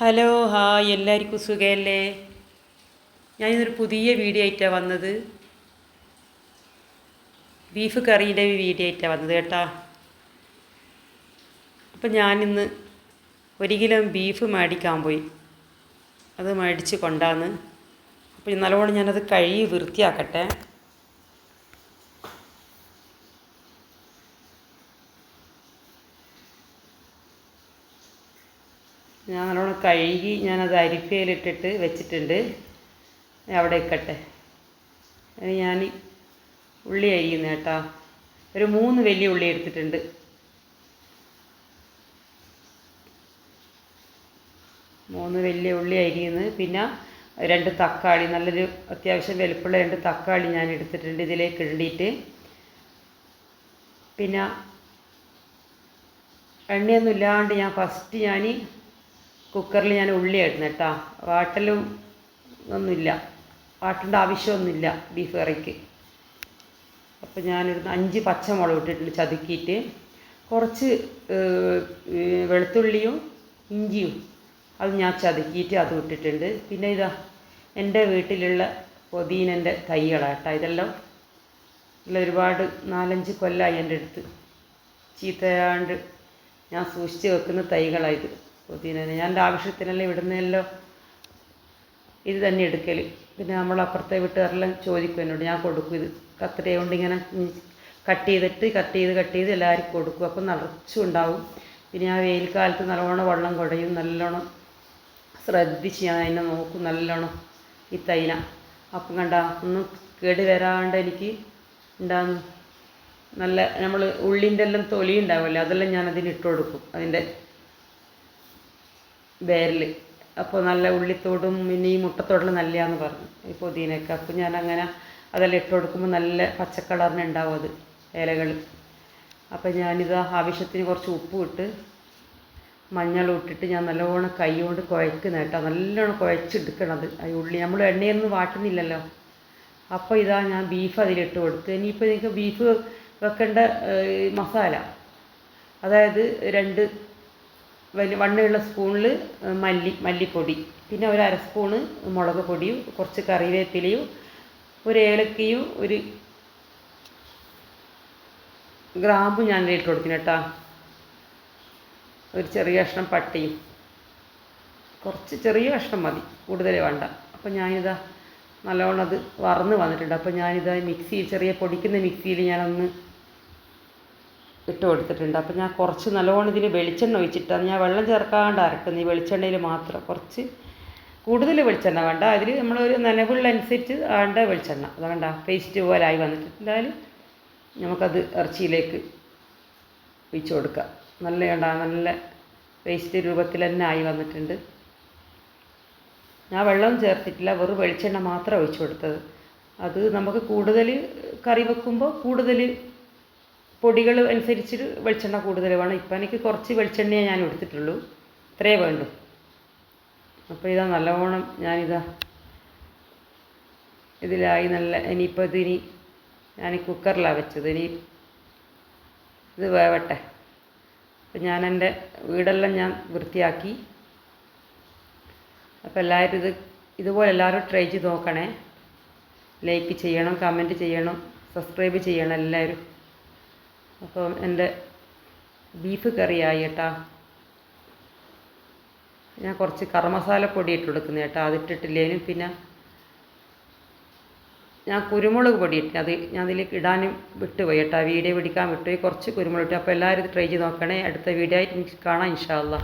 Hello hi എല്ലാവർക്കും സുഖമല്ലേ? ഞാനിന്നൊരു പുതിയ വീഡിയോ ആയിട്ടാണ് വന്നത്. ബീഫ് കറീന്റെ വീഡിയോ ആയിട്ടാണ് വന്നത് കേട്ടോ. അപ്പം ഞാനിന്ന് ഒരു കിലോ ബീഫ് മേടിക്കാൻ പോയി. അത് മേടിച്ച് കൊണ്ടാന്ന്. അപ്പോൾ നല്ലവണ്ണം ഞാനത് കഴുകി വൃത്തിയാക്കട്ടെ. ഞാൻ നല്ലോണം കഴുകി ഞാനത് അരിപ്പയിലിട്ടിട്ട് വെച്ചിട്ടുണ്ട്. അവിടെ ഇക്കട്ടെ ഇനി ഞാൻ ഉള്ളി അരിയുന്ന കേട്ടോ. ഒരു മൂന്ന് വലിയ ഉള്ളി എടുത്തിട്ടുണ്ട്. മൂന്ന് വലിയ ഉള്ളി അരിയുന്നു. പിന്നെ രണ്ട് തക്കാളി നല്ലൊരു അത്യാവശ്യം വലുപ്പമുള്ള രണ്ട് തക്കാളി ഞാൻ എടുത്തിട്ടുണ്ട് ഇതിലേക്ക് ഇണ്ടിയിട്ട് പിന്നെ എണ്ണയൊന്നും ഇല്ലാണ്ട് ഞാൻ ഫസ്റ്റ് ഞാൻ കുക്കറിൽ ഞാൻ ഉള്ളി ഇടുന്നു കേട്ടോ. വാട്ടലും ഒന്നുമില്ല. വാട്ടേണ്ട ആവശ്യമൊന്നുമില്ല ബീഫ് കറിക്ക്. അപ്പോൾ ഞാനൊരു അഞ്ച് പച്ചമുളക് ഇട്ടിട്ടുണ്ട് ചതുക്കിയിട്ട്. കുറച്ച് വെളുത്തുള്ളിയും ഇഞ്ചിയും അത് ഞാൻ ചതുക്കിയിട്ട് അത് ഇട്ടിട്ടുണ്ട്. പിന്നെ ഇതാ എന്റെ വീട്ടിലുള്ള പൊതീനന്റെ തൈകളാണ് കേട്ടോ. ഇതെല്ലാം ഉള്ള ഒരുപാട് നാലഞ്ച് കൊല്ലമായി എന്റെ അടുത്ത്. ചീത്തയാണ്ട് ഞാൻ സൂക്ഷിച്ച് വെക്കുന്ന തൈകളായത് പുതിനനെ ഞാൻ എന്റെ ആവശ്യത്തിനെല്ലാം ഇവിടുന്നെല്ലാം ഇത് തന്നെ എടുക്കൽ പിന്നെ നമ്മൾ അപ്പുറത്തെ വീട്ടുകാരെല്ലാം ചോദിക്കും എന്നോട് ഞാൻ കൊടുക്കും ഇത്. കത്രിക കൊണ്ട് ഇങ്ങനെ കട്ട് ചെയ്തിട്ട് കട്ട് ചെയ്ത് കട്ട് ചെയ്ത് എല്ലാവർക്കും കൊടുക്കും. അപ്പം നിറച്ചും ഉണ്ടാവും. പിന്നെ ആ വെയിൽക്കാലത്ത് നല്ലോണം വെള്ളം കുടയും നല്ലോണം ശ്രദ്ധിച്ച് ഞാൻ അതിനെ നോക്കും നല്ലോണം ഈ തൈന. അപ്പം കണ്ട ഒന്നും കേട് വരാണ്ട് എനിക്ക് ഉണ്ടാകുന്നു നല്ല നമ്മൾ ഉള്ളിന്റെ എല്ലാം തൊലി ഉണ്ടാവുമല്ലോ അതെല്ലാം ഞാൻ അതിന് ഇട്ട് കൊടുക്കും. അതിന്റെ വേരിൽ അപ്പോൾ നല്ല ഉള്ളിത്തോടും പിന്നെ ഈ മുട്ടത്തോടും നല്ലതാന്ന് പറഞ്ഞു. ഈ പുതിനൊക്കെ അപ്പോൾ ഞാൻ അങ്ങനെ അതെല്ലാം ഇട്ട് കൊടുക്കുമ്പോൾ നല്ല പച്ചക്കളറിന് ഉണ്ടാവും അത് ഇലകൾ അപ്പോൾ ഞാനിത് ആവശ്യത്തിന് കുറച്ച് ഉപ്പ് ഇട്ട് മഞ്ഞളും ഇട്ടിട്ട് ഞാൻ നല്ലോണം കൈ കൊണ്ട് കുഴക്കുന്ന കേട്ടോ. നല്ലോണം കുഴച്ചെടുക്കണത് ഈ ഉള്ളി. നമ്മൾ എണ്ണയൊന്നും വാട്ടുന്നില്ലല്ലോ. അപ്പോൾ ഇതാ ഞാൻ ബീഫ് അതിലിട്ട് കൊടുത്ത്. ഇനിയിപ്പോൾ നിങ്ങൾക്ക് ബീഫ് വെക്കേണ്ട മസാല. അതായത് രണ്ട് വലിയ വണ്ണയുള്ള സ്പൂണിൽ മല്ലി മല്ലിപ്പൊടി. പിന്നെ ഒരു അര സ്പൂണ് മുളക് പൊടിയും കുറച്ച് കറിവേപ്പിലയും ഒരു ഏലക്കയും ഒരു ഗ്രാമ്പും ഞാൻ ഇട്ട് കൊടുക്കുന്നു കേട്ടോ ഒരു ചെറിയ കഷ്ണം പട്ടയും. കുറച്ച് ചെറിയ കഷ്ണം മതി കൂടുതൽ വേണ്ട. അപ്പോൾ ഞാനിതാ നല്ലോണം അത് വറന്ന് വന്നിട്ടുണ്ട്. അപ്പോൾ ഞാനിതാ മിക്സിയിൽ ചെറിയ പൊടിക്കുന്ന മിക്സിയിൽ ഞാനൊന്ന് ഇട്ട് കൊടുത്തിട്ടുണ്ട്. അപ്പം ഞാൻ കുറച്ച് നല്ലോണം ഇതിൽ വെളിച്ചെണ്ണ ഒഴിച്ചിട്ടാണ് ഞാൻ വെള്ളം ചേർക്കാണ്ട് അരക്കുന്നത് ഈ വെളിച്ചെണ്ണയിൽ മാത്രം. കുറച്ച് കൂടുതൽ വെളിച്ചെണ്ണ വേണ്ട. അതിൽ നമ്മളൊരു നനവുള്ളനുസരിച്ച് ആണ്ട വെളിച്ചെണ്ണ. അത് വേണ്ട പേസ്റ്റ് പോലെ ആയി വന്നിട്ടുണ്ടായാൽ നമുക്കത് ഇറച്ചിയിലേക്ക് ഒഴിച്ചു കൊടുക്കാം. നല്ല വേണ്ട നല്ല പേസ്റ്റ് രൂപത്തിൽ തന്നെ ആയി വന്നിട്ടുണ്ട്. ഞാൻ വെള്ളം ചേർത്തിട്ടില്ല വെറും വെളിച്ചെണ്ണ മാത്രം ഒഴിച്ചു കൊടുത്തത്. അത് നമുക്ക് കൂടുതൽ കറി വെക്കുമ്പോൾ കൂടുതൽ പൊടികൾ അനുസരിച്ച് വെളിച്ചെണ്ണ കൂടുതൽ വേണം ഇപ്പം എനിക്ക് കുറച്ച് വെളിച്ചെണ്ണയെ ഞാൻ എടുത്തിട്ടുള്ളൂ. ഇത്രേ വേണ്ടു. അപ്പോൾ ഇതാ നല്ലവണ്ണം ഞാനിതാ ഇതിലായി നല്ല ഇനിയിപ്പോൾ ഇതിനി ഞാൻ കുക്കറിലാണ് വെച്ചത്. ഇനി ഇത് വേവട്ടെ. അപ്പം ഞാൻ എന്റെ വീടെല്ലാം ഞാൻ വൃത്തിയാക്കി. അപ്പോൾ എല്ലാവരും ഇത് ഇതുപോലെ എല്ലാവരും ട്രൈ ചെയ്ത് നോക്കണേ. ലൈക്ക് ചെയ്യണം കമന്റ് ചെയ്യണം സബ്സ്ക്രൈബ് ചെയ്യണം എല്ലാവരും. അപ്പം എന്റെ ബീഫ് കറിയായി കേട്ടാ ഞാൻ കുറച്ച് കറമസാലപ്പൊടി ഇട്ട് കൊടുക്കുന്നത് കേട്ടോ അതിട്ടിട്ടില്ലേനും പിന്നെ ഞാൻ കുരുമുളക് പൊടി ഇട്ട് അത് ഞാൻ അതിലേക്ക് ഇടാനും വിട്ടുപോയി കേട്ടോ വീഡിയോ പിടിക്കാൻ വിട്ടുപോയി കുറച്ച് കുരുമുളക് ഇട്ടു. അപ്പോൾ എല്ലാവരും ഇത് ട്രൈ ചെയ്ത് നോക്കണേ. അടുത്ത വീഡിയോ ആയിട്ട് കാണാം കാണാം ഇൻഷാല്ല